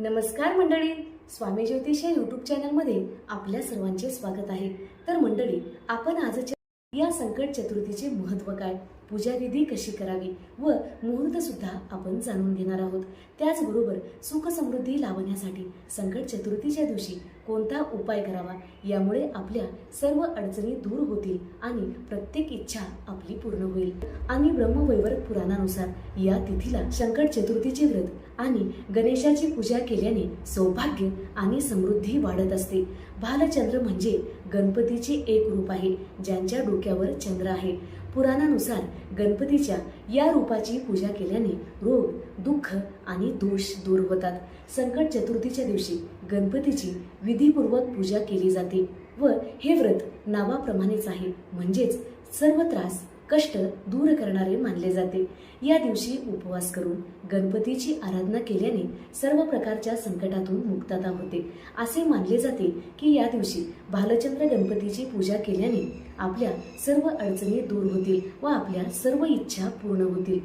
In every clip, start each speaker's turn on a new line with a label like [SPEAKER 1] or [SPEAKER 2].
[SPEAKER 1] नमस्कार मंडळी. स्वामी ज्योतिष या यूट्यूब चॅनलमध्ये आपल्या सर्वांचे स्वागत आहे. तर मंडळी आपण आजच्या या संकट चतुर्थीचे महत्त्व काय? पूजाविधी कशी करावी व मुहूर्तसुद्धा आपण जाणून घेणार आहोत. त्याचबरोबर सुख समृद्धी लावण्यासाठी संकट चतुर्थीच्या दिवशी कोणता उपाय करावा यामुळे आपल्या सर्व अडचणी दूर होतील आणि प्रत्येक इच्छा आपली पूर्ण होईल. आणि ब्रह्मवैवर्त पुराणानुसार या तिथीला संकट चतुर्थीचे व्रत आणि गणेशाची पूजा केल्याने सौभाग्य आणि समृद्धी वाढत असते. भालचंद्र म्हणजे गणपतीचे एक रूप आहे ज्यांच्या डोक्यावर चंद्र आहे. पुराणानुसार गणपतीच्या या रूपाची पूजा केल्याने रोग दुःख आणि दोष दूर होतात. संकट चतुर्थीच्या दिवशी गणपतीची विधीपूर्वक पूजा केली जाते व हे व्रत नावाप्रमाणेच आहे. म्हणजेच सर्व त्रास कष्ट दूर करणारे मानले जाते. या दिवशी उपवास करून गणपतीची आराधना केल्याने सर्व प्रकारच्या संकटातून मुक्तता होते असे मानले जाते की या दिवशी भालचंद्र गणपतीची पूजा केल्याने आपल्या सर्व अडचणी दूर होतील व आपल्या सर्व इच्छा पूर्ण होतील.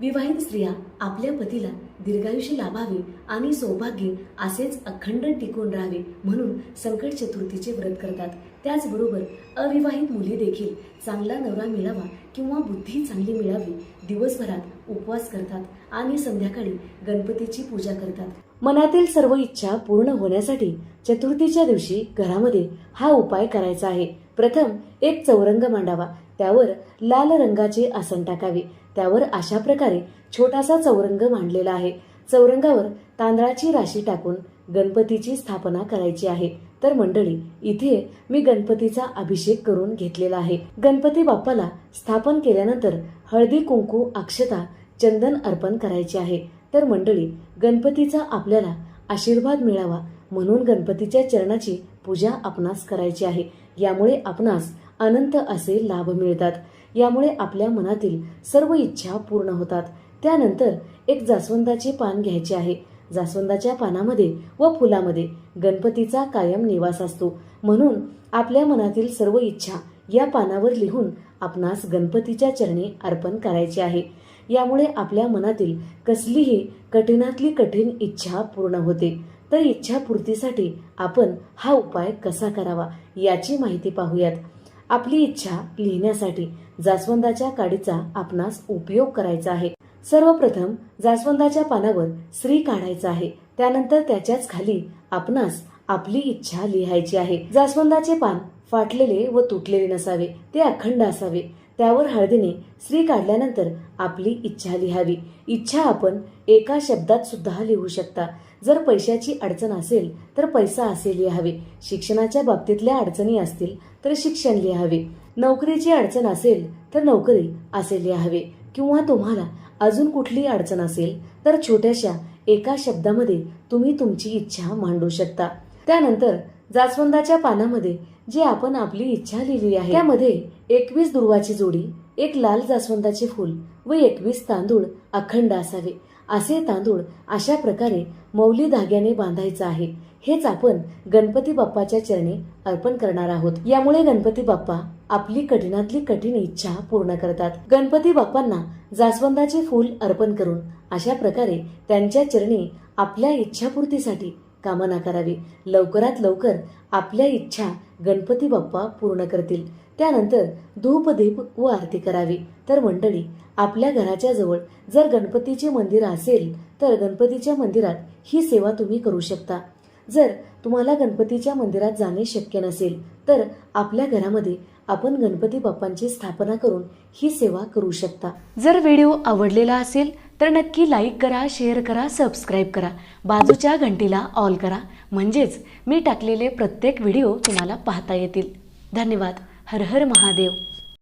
[SPEAKER 1] विवाहित स्त्रिया आपल्या पतीला दीर्घायुष्य लाभावे आणि सौभाग्य असेच अखंड टिकून राहावे म्हणून संकट चतुर्थीचे व्रत करतात. त्याचबरोबर अविवाहित मुली देखील चांगला नवरा मिळावा किंवा बुद्धी चांगली मिळावी दिवसभरात उपवास करतात आणि संध्याकाळी गणपतीची पूजा करतात. मनातील सर्व इच्छा पूर्ण होण्यासाठी चतुर्थीच्या दिवशी घरामध्ये हा उपाय करायचा आहे. प्रथम एक चौरंग मांडावा. त्यावर लाल रंगाचे आसन टाकावे. त्यावर अशा प्रकारे छोटासा चौरंग मांडलेला आहे. चौरंगावर तांदळाची राशी टाकून गणपतीची स्थापना करायची आहे. तर मंडळी इथे मी गणपतीचा अभिषेक करून घेतलेला आहे. गणपती बाप्पाला स्थापन केल्यानंतर हळदी कुंकू अक्षता चंदन अर्पण करायचे आहे. तर मंडळी गणपतीचा आपल्याला आशीर्वाद मिळावा म्हणून गणपतीच्या चरणाची पूजा आपणास करायची आहे. यामुळे आपणास अनंत असे लाभ मिळतात. यामुळे आपल्या मनातील सर्व इच्छा पूर्ण होतात. त्यानंतर एक जास्वंदाचे पान घ्यायचे आहे. जास्वंदाच्या पानामध्ये व फुलामध्ये गणपतीचा कायम निवास असतो. म्हणून आपल्या मनातील सर्व इच्छा या पानावर लिहून आपणास गणपतीच्या चरणी अर्पण करायचे आहे. यामुळे आपल्या मनातील कसलीही कठीणातली कठीण इच्छा पूर्ण होते. तर इच्छापूर्तीसाठी आपण हा उपाय कसा करावा याची माहिती पाहूयात. आपली इच्छा लिहिण्यासाठी जास्वंदाच्या काडीचा आपणास उपयोग करायचा आहे. सर्वप्रथम जास्वंदाच्या पानावर श्री काढायचा आहे. त्यानंतर त्याच्याच खाली आपणास आपली इच्छा लिहायची आहे. जास्वंदाचे पान फाटलेले व तुटलेले नसावे ते अखंड असावे. त्यावर हळदीने श्री काढल्यानंतर आपली इच्छा लिहावी. इच्छा आपण एका शब्दात सुद्धा लिहू शकता. जर पैशाची अडचण असेल तर पैसा असे लिहावे. शिक्षणाच्या बाबतीतल्या अडचणी असतील तर शिक्षण लिहावे. नोकरीची अडचण असेल तर नोकरी असे लिहावे. किंवा तुम्हाला अजून कुठली अडचण असेल तर छोट्याशा एका शब्दामध्ये तुम्ही तुमची इच्छा मांडू शकता. त्यानंतर जास्वंदाच्या पानामध्ये जे आपण आपली इच्छा लिहिली आहे त्यामध्ये एकवीस दुर्वाची जोडी एक लाल जास्वंदाचे फूल व एकवीस तांदूळ अखंड असावे. असे तांदूळ अशा प्रकारे मौली धाग्याने बांधायचं आहे. हेच आपण गणपती बाप्पाच्या चरणी अर्पण करणार आहोत. यामुळे गणपती बाप्पा आपली कठीणातली कठीण इच्छा पूर्ण करतात. गणपती बाप्पांना जास्वंदाचे फूल अर्पण करून अशा प्रकारे त्यांच्या चरणी आपल्या इच्छापूर्तीसाठी कामना करावी. लवकरात लवकर आपल्या इच्छा गणपती बाप्पा पूर्ण करतील. त्यानंतर धूप दीप व आरती करावी. तर मंडळी आपल्या घराच्या जवळ जर गणपतीचे मंदिर असेल तर गणपतीच्या मंदिरात ही सेवा तुम्ही करू शकता. जर तुम्हाला गणपतीच्या मंदिरात जाणे शक्य नसेल तर आपल्या घरामध्ये आपण गणपती बाप्पांची स्थापना करून ही सेवा करू शकता. जर व्हिडिओ आवडलेला असेल तर नक्की लाईक करा शेअर करा सबस्क्राईब करा. बाजूच्या घंटीला ऑल करा. म्हणजेच मी टाकलेले प्रत्येक व्हिडिओ तुम्हाला पाहता येतील. धन्यवाद. हर हर महादेव.